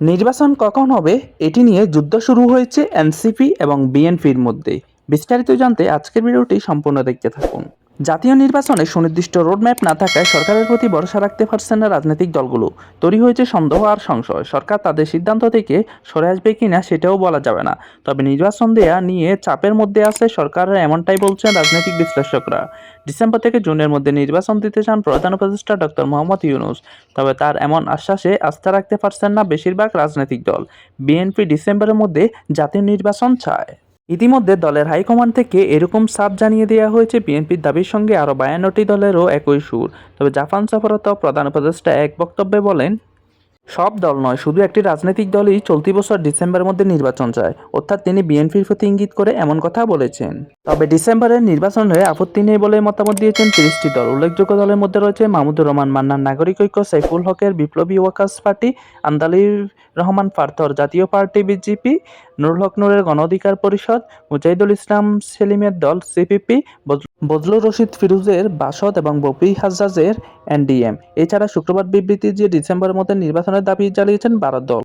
নির্বাচন কখন হবে এটি নিয়ে যুদ্ধ শুরু হয়েছে এনসিপি এবং বিএনপির মধ্যে। বিস্তারিত জানতে আজকের ভিডিওটি সম্পূর্ণ দেখতে থাকুন। জাতীয় নির্বাচনে সুনির্দিষ্ট রোডম্যাপ না থাকায় সরকারের প্রতি ভরসা রাখতে পারছেন না রাজনৈতিক দলগুলো। তৈরি হয়েছে সন্দেহ আর সংশয়। সরকার তাদের সিদ্ধান্ত থেকে সরে আসবে কিনা সেটাও বলা যাবে না। তবে নির্বাচন দেয়া নিয়ে চাপের মধ্যে আছে সরকারের এমনটাই বলছেন রাজনৈতিক বিশ্লেষকরা। ডিসেম্বর থেকে জুনের মধ্যে নির্বাচন দিতে চান প্রধান উপদেষ্টা ডক্টর মোহাম্মদ ইউনুস। তবে তার এমন আশ্বাসে আস্থা রাখতে পারছেন না বেশিরভাগ রাজনৈতিক দল। বিএনপি ডিসেম্বরের মধ্যে জাতীয় নির্বাচন চায়। ইতিমধ্যে দলের হাইকমান্ড থেকে এরকম সাপ জানিয়ে দেওয়া হয়েছে বিএনপির দাবির সঙ্গে আরও বায়ান্নটি দলেরও একই সুর। তবে জাপান সফরত প্রধান উপদেষ্টা এক বক্তব্যে বলেন সব দল নয়, শুধু একটি রাজনৈতিক দলই চলতি বছর ডিসেম্বরের মধ্যে নির্বাচন চায়। অর্থাৎ তিনি বিএনপির প্রতি ইঙ্গিত করে এমন কথা বলেছেন। তবে ডিসেম্বরের নির্বাচনে আপত্তি নেই বলে মতামত দিয়েছেন তিরিশটি দল। উল্লেখযোগ্য দলের মধ্যে রয়েছে মাহমুদুর রহমান, মান্নান নাগরিক ঐক্য, সাইফুল হকের বিপ্লবী ওয়াকার্স পার্টি, আন্দালির রহমান পার্থর জাতীয় পার্টি বিজেপি, নুরুল হক নুরের গণ অধিকার পরিষদ, মুজাহিদুল ইসলাম সেলিমের দল সিপিপি বজলুর রশিদ ফিরুজের বাসদ এবং বপি হাজ্জাজের এনডিএম। এছাড়া শুক্রবার বিবৃতি দিয়ে ডিসেম্বরের মধ্যে নির্বাচনের দাবি চালিয়েছেন ভারত দল।